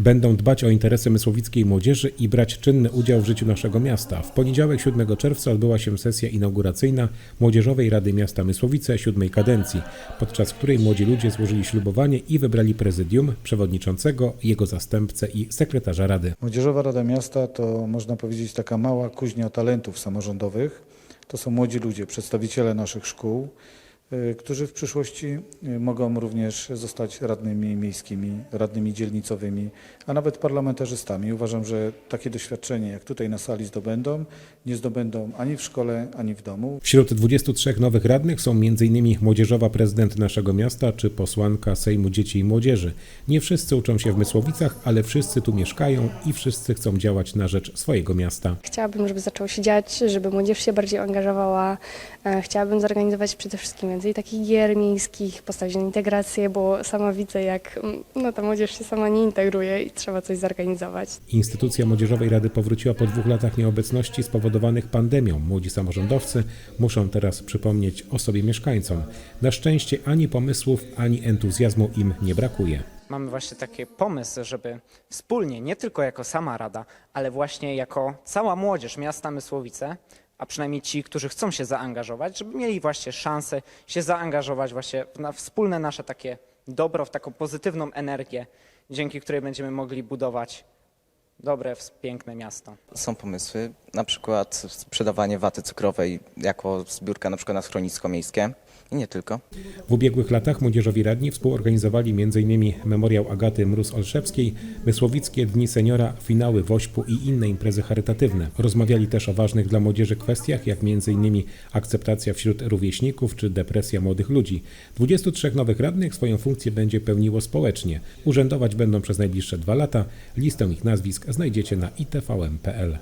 Będą dbać o interesy mysłowickiej młodzieży i brać czynny udział w życiu naszego miasta. W poniedziałek 7 czerwca odbyła się sesja inauguracyjna Młodzieżowej Rady Miasta Mysłowice siódmej kadencji, podczas której młodzi ludzie złożyli ślubowanie i wybrali prezydium, przewodniczącego, jego zastępcę i sekretarza rady. Młodzieżowa Rada Miasta to można powiedzieć taka mała kuźnia talentów samorządowych. To są młodzi ludzie, przedstawiciele naszych szkół, którzy w przyszłości y, mogą również zostać radnymi miejskimi, radnymi dzielnicowymi, a nawet parlamentarzystami. Uważam, że takie doświadczenie, jak tutaj na sali zdobędą, nie zdobędą ani w szkole, ani w domu. Wśród 23 nowych radnych są m.in. młodzieżowa prezydent naszego miasta czy posłanka Sejmu Dzieci i Młodzieży. Nie wszyscy uczą się w Mysłowicach, ale wszyscy tu mieszkają i wszyscy chcą działać na rzecz swojego miasta. Chciałabym, żeby zaczęło się dziać, żeby młodzież się bardziej angażowała. E, Chciałabym zorganizować przede wszystkim więcej takich gier miejskich, postawić na integrację, bo sama widzę, jak mm, no, ta młodzież się sama nie integruje i trzeba coś zorganizować. Instytucja Młodzieżowej Rady powróciła po dwóch latach nieobecności spowodowanych pandemią. Młodzi samorządowcy muszą teraz przypomnieć o sobie mieszkańcom. Na szczęście ani pomysłów, ani entuzjazmu im nie brakuje. mamy właśnie taki pomysł, żeby wspólnie, nie tylko jako sama Rada, ale właśnie jako cała młodzież miasta Mysłowice, a przynajmniej ci, którzy chcą się zaangażować, żeby mieli właśnie szansę się zaangażować właśnie na wspólne nasze takie dobro, w taką pozytywną energię, dzięki której będziemy mogli budować dobre, piękne miasto. Są pomysły, na przykład sprzedawanie waty cukrowej jako zbiórka na przykład na schronisko miejskie i nie tylko. W ubiegłych latach młodzieżowi radni współorganizowali m.in. memoriał Agaty Mróz-Olszewskiej, Mysłowickie Dni Seniora, finały Wośpu i inne imprezy charytatywne. Rozmawiali też o ważnych dla młodzieży kwestiach, jak m.in. akceptacja wśród rówieśników czy depresja młodych ludzi. 23 nowych radnych swoją funkcję będzie pełniło społecznie. Urzędować będą przez najbliższe dwa lata. Listę ich nazwisk znajdziecie na itvm.pl.